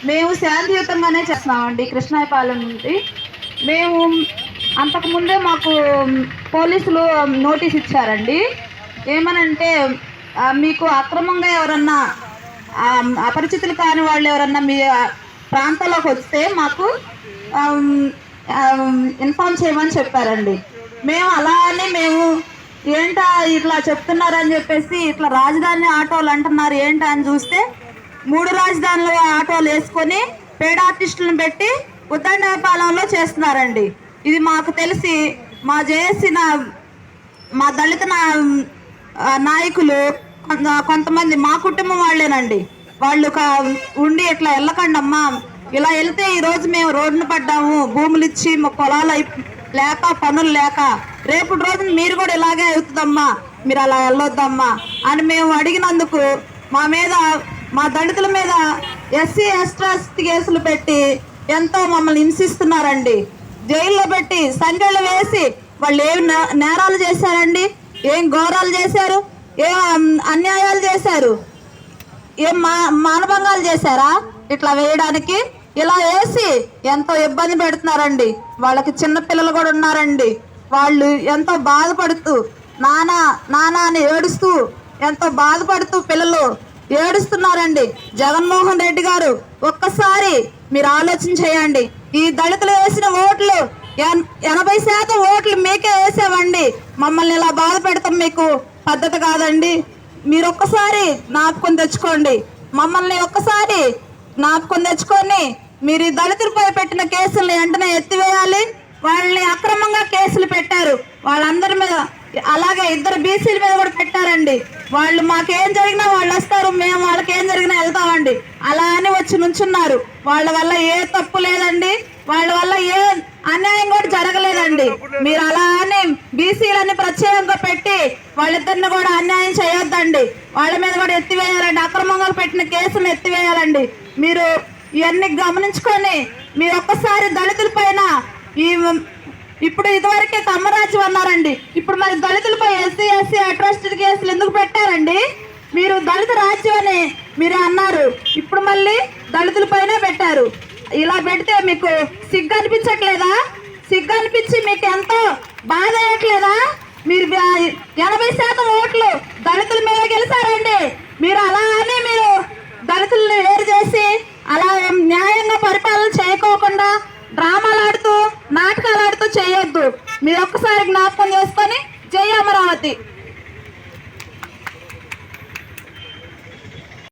మేము శాంతియుతంగానే చేస్తున్నామండి కృష్ణాయపాలెం నుండి. మేము అంతకుముందే మాకు పోలీసులు నోటీస్ ఇచ్చారండి. ఏమనంటే మీకు అక్రమంగా ఎవరన్నా అపరిచితులు కాని వాళ్ళు ఎవరన్నా మీ ఆ, ప్రాంతంలోకి వస్తే మాకు ఇన్ఫామ్ ఇన్ఫార్మ్ చేయమని చెప్పారండి. మేము అలా అని మేము ఏంటా ఇట్లా చెప్తున్నారని చెప్పేసి ఇట్లా రాజధాని ఆటోలు అంటున్నారు ఏంటా అని చూస్తే మూడు రాజధానుల ఆటోలు వేసుకొని పేడ ఆర్టిస్టులను పెట్టి ఉద్దండపాలెంలో చేస్తున్నారండి. ఇది మాకు తెలిసి మా జేఏసీ నా మా దళిత నాయకులు కొంత- కొంతమంది మా కుటుంబం వాళ్ళేనండి. వాళ్ళు ఉండి ఇట్లా వెళ్ళకండమ్మా ఇలా వెళ్తే ఈరోజు మేము రోడ్డును పడ్డాము భూములు ఇచ్చి మా పొలాలు లేక పనులు లేక రేపు రోజున మీరు కూడా ఇలాగే అవుతుందమ్మా మీరు అలా వెళ్ళొద్దమ్మా అని మేము అడిగినందుకు మా మీద మా దళితుల మీద ఎస్సీ ఎస్ట్రాసిటీ కేసులు పెట్టి ఎంతో మమ్మల్ని హింసిస్తున్నారండి. జైల్లో పెట్టి సంఖ్యలు వేసి వాళ్ళు ఏం నే- నేరాలు చేశారండి? ఏం ఘోరాలు చేశారు? ఏం అన్యాయాలు చేశారు? ఏం మా మానభంగాలు చేశారా? ఇట్లా వేయడానికి? ఇలా వేసి ఎంతో ఇబ్బంది పెడుతున్నారండి. వాళ్ళకి చిన్న పిల్లలు కూడా ఉన్నారండి. వాళ్ళు ఎంతో బాధపడుతూ నానా నానా అని ఏడుస్తూ ఎంతో బాధపడుతూ పిల్లలు ఏడుస్తున్నారండి. జగన్మోహన్ రెడ్డి గారు ఒక్కసారి మీరు ఆలోచన చేయండి. ఈ దళితులు వేసిన ఓట్లు ఎనభై శాతం ఓట్లు మీకే వేసేవండి మమ్మల్ని ఇలా బాధ పెడతాం మీకు? పద్ధతి కాదండి. మీరు ఒక్కసారి జ్ఞాపకం తెచ్చుకోండి. మమ్మల్ని ఒక్కసారి జ్ఞాపకం తెచ్చుకొని మీరు ఈ దళితులపై పెట్టిన కేసుల్ని వెంటనే ఎత్తివేయాలి. వాళ్ళని అక్రమంగా కేసులు పెట్టారు. వాళ్ళందరి మీద అలాగే ఇద్దరు బీసీల మీద కూడా పెట్టారండి. వాళ్ళు మాకేం జరిగినా వాళ్ళు వస్తారు మేము వాళ్ళకి ఏం జరిగినా వెళ్తామండి అలా అని వచ్చి నుంచున్నారు. వాళ్ళ వల్ల ఏ తప్పు లేదండి. వాళ్ళ వల్ల ఏ అన్యాయం కూడా జరగలేదండి. మీరు అలా అని బీసీలని ప్రత్యేకంగా పెట్టి వాళ్ళిద్దరిని కూడా అన్యాయం చేయొద్దండి. వాళ్ళ మీద కూడా ఎత్తివేయాలండి. అక్రమంగా పెట్టిన కేసులు ఎత్తివేయాలండి. మీరు ఇవన్నీ గమనించుకొని మీరు ఒక్కసారి దళితుల పైన ఈ ఇప్పుడు ఇదివరకే కమ్మరాజ్యం అన్నారండి. ఇప్పుడు మరి దళితులపై ఎస్సీ ఎస్సీ అట్రాసిటీ కేసులు ఎందుకు పెట్టారండి? మీరు దళిత రాజ్యం అని మీరు అన్నారు. ఇప్పుడు మళ్ళీ దళితులపైనే పెట్టారు. ఇలా పెడితే మీకు సిగ్గు అనిపించట్లేదా సిగ్గు అనిపించి మీకు ఎంతో బాధ అయ్యట్లేదా మీరు ఎనభై శాతం ఓట్లు దళితుల మీద గెలిచారండి. మీరు అలా అని మీరు దళితుల్ని వేరు చేసి అలా న్యాయంగా పరిపాలన చేయకోకుండా డ్రామాలు ఆడుతూ నాటకాలు ఆడుతూ చేయొద్దు. మీరు ఒక్కసారి జ్ఞాపకం చేసుకొని జై అమరావతి.